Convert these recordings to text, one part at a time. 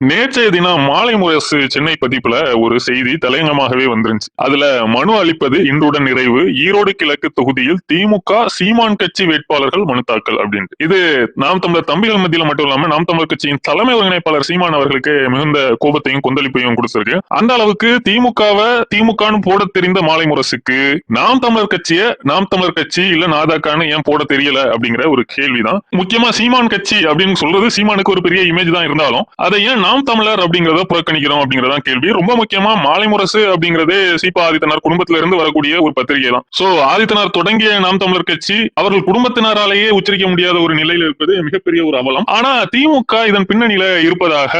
நேற்றைய தினம் மாலை முரசு சென்னை பதிப்புல ஒரு செய்தி தலையங்கமாகவே வந்துருந்துச்சு. அதுல மனு அளிப்பது இன்றுடன் நிறைவு. ஈரோடு கிழக்கு தொகுதியில் திமுக சீமான் கட்சி வேட்பாளர்கள் மனு தாக்கல் அப்படின்ட்டு. இது நாம் தமிழர் தம்பிகள் மத்தியில மட்டும் இல்லாம நாம் தமிழர் கட்சியின் தலைமை ஒருங்கிணைப்பாளர் சீமான் அவர்களுக்கு மிகுந்த கோபத்தையும் கொந்தளிப்பையும் கொடுத்திருக்கு. அந்த அளவுக்கு திமுகவை திமுகன்னு போட தெரிந்த மாலை முரசுக்கு நாம் தமிழர் கட்சிய நாம் தமிழர் கட்சி இல்ல நாதாக்கான்னு ஏன் போட தெரியல அப்படிங்கிற ஒரு கேள்விதான். முக்கியமா சீமான் கட்சி அப்படின்னு சொல்றது சீமானுக்கு ஒரு பெரிய இமேஜ் தான் இருந்தாலும் அதை ஏன் நாம் தமிழர் அப்படிங்கறத புறக்கணிக்கிறோம் அப்படிங்கறதா கேள்வி. ரொம்ப முக்கியமா மாலை முரசு அப்படிங்கறதே சீபா ஆதித்தனார் குடும்பத்தில இருந்து வரக்கூடிய ஒரு பத்திரிகை தான் சோ ஆதித்தனார் தொடங்கிய நாம் தமிழர் கட்சி அவர்கள் குடும்பத்தினராலேயே உச்சரிக்க முடியாத ஒரு நிலையில இருப்பது மிகப்பெரிய ஒரு அவலம். ஆனா திமுக இதன் பின்னணியில இருப்பதாக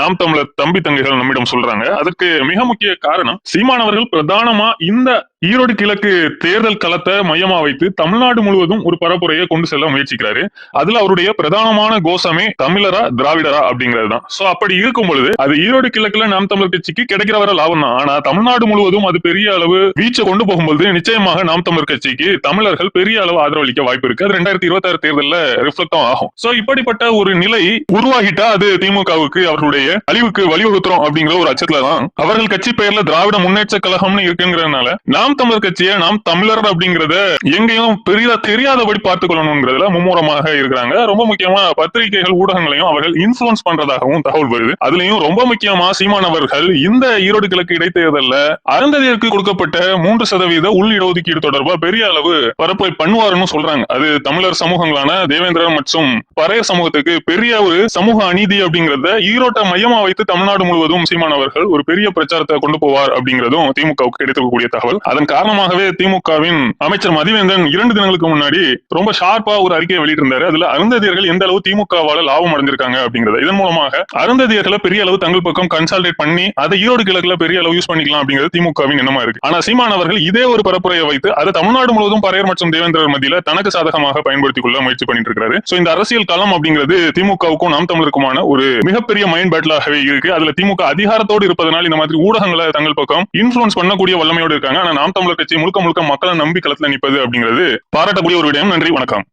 நாம் தமிழர் தம்பி தங்கைகள் நம்மிடம் சொல்றாங்க. அதற்கு மிக முக்கிய காரணம் சீமானவர்கள் பிரதானமா இந்த ஈரோடு கிழக்கு தேர்தல் களத்தை மையமா வைத்து தமிழ்நாடு முழுவதும் ஒரு பரப்புரையை கொண்டு செல்ல முயற்சிக்கிறாரு. அதுல அவருடைய பிரதானமான கோஷமே தமிழரா திராவிடரா அப்படிங்கிறது தான் சோ அப்படி இருக்கும் பொழுது அது ஈரோடு கிழக்குல நாம் தமிழர் கட்சிக்கு கிடைக்கிற வர லாபம் தான். ஆனா தமிழ்நாடு முழுவதும் அது பெரிய அளவு வீச்சை கொண்டு போகும்போது நிச்சயமாக நாம் தமிழர் கட்சிக்கு தமிழர்கள் பெரிய அளவு ஆதரவளிக்க வாய்ப்பு இருக்கு. அது ரெண்டாயிரத்தி இருபத்தி ஆறு தேர்தலில் ரிஃப்ளெக்டும் ஆகும். சோ இப்படிப்பட்ட ஒரு நிலை உருவாகிட்டா அது திமுகவுக்கு அவர்களுடைய அழிவுக்கு வழிவகுத்துறோம் அப்படிங்கிற ஒரு அச்சத்துல தான் அவர்கள் கட்சி பெயர்ல திராவிட முன்னேற்ற கழகம்னு இருக்குங்கிறதுனால நாம் நாம் தமிழர் கட்சியை நாம் தமிழர் அப்படிங்கறத எங்கேயும் பெரிதா தெரியாதபடி பார்த்துக் கொள்ளணுங்கிறதுல மும்முரமாக இருக்கிறாங்க. ரொம்ப முக்கியமா பத்திரிகைகள் ஊடகங்களையும் அவர்கள் இன்ஃபுளுன்ஸ் பண்றதாகவும் தகவல் வருது. அதுலயும் ரொம்ப முக்கியமா சீமான் அவர்கள் இந்த ஈரோடு கிழக்கு இடைத்தேர்தல்ல அருந்ததியருக்கு கொடுக்கப்பட்ட மூன்று சதவீத உள் இடஒதுக்கீடு தொடர்பா பெரிய அளவு பரப்புரை பண்ணுவாருன்னு சொல்றாங்க. அது தமிழர் சமூகங்களான தேவேந்திரன் மற்றும் பறையர் சமூகத்துக்கு பெரிய ஒரு சமூக அநீதி அப்படிங்கறத ஈரோட்டை மையமா வைத்து தமிழ்நாடு முழுவதும் சீமான் அவர்கள் ஒரு பெரிய பிரச்சாரத்தை கொண்டு போவார் அப்படிங்கிறதும் திமுகவுக்கு கிடைத்திருக்கக்கூடிய தகவல். அதன் காரணமாகவே திமுகவின் அமைச்சர் மதிவேந்தன் இரண்டு தினங்களுக்கு முன்னாடி ரொம்ப ஷார்ப்பா ஒரு அறிக்கையை வெளியிட்டிருந்தாரு. அதுல அருந்ததியர்கள் எந்த அளவு திமுகவால லாபம் அடைஞ்சிருக்காங்க அப்படிங்கறது. இதன் மூலமாக அருந்ததியர்களை பெரிய அளவு தங்கள் பக்கம் கன்சால்டேட் பண்ணி அதை ஈரோடு கிழக்குல பெரிய அளவு யூஸ் பண்ணிக்கலாம் அப்படிங்கிறது திமுகவின் எண்ணமா இருக்கு. ஆனா சீமான் அவர்கள் இதே ஒரு பரப்புரையை வைத்து அதை தமிழ்நாடு முழுவதும் பரையர் மற்றும் தேவேந்திரர் மத்தியில தனக்கு சாதகமாக பயன்படுத்திக் கொள்ள முயற்சி பண்ணிட்டு இருக்காரு சோ இந்த அரசியல் களம் அப்படிங்கிறது திமுகவுக்கும் நாம் தமிழருக்குமான ஒரு மிகப்பெரிய மைண்ட் பேட்டிலாகவே இருக்கு. அதுல திமுக அதிகாரத்தோடு இருப்பதனால் இந்த மாதிரி ஊடகங்களை தங்கள் பக்கம் இன்ஃபுளுன்ஸ் பண்ணக்கூடிய வல்லமையோடு இருக்காங்க. ஆனா நாம் தமிழர் கட்சி முழுக்க முழுக்க மக்களை நம்பி களத்துல நிற்பது அப்படிங்கிறது பாராட்டக்கூடிய ஒரு விடயம். நன்றி வணக்கம்.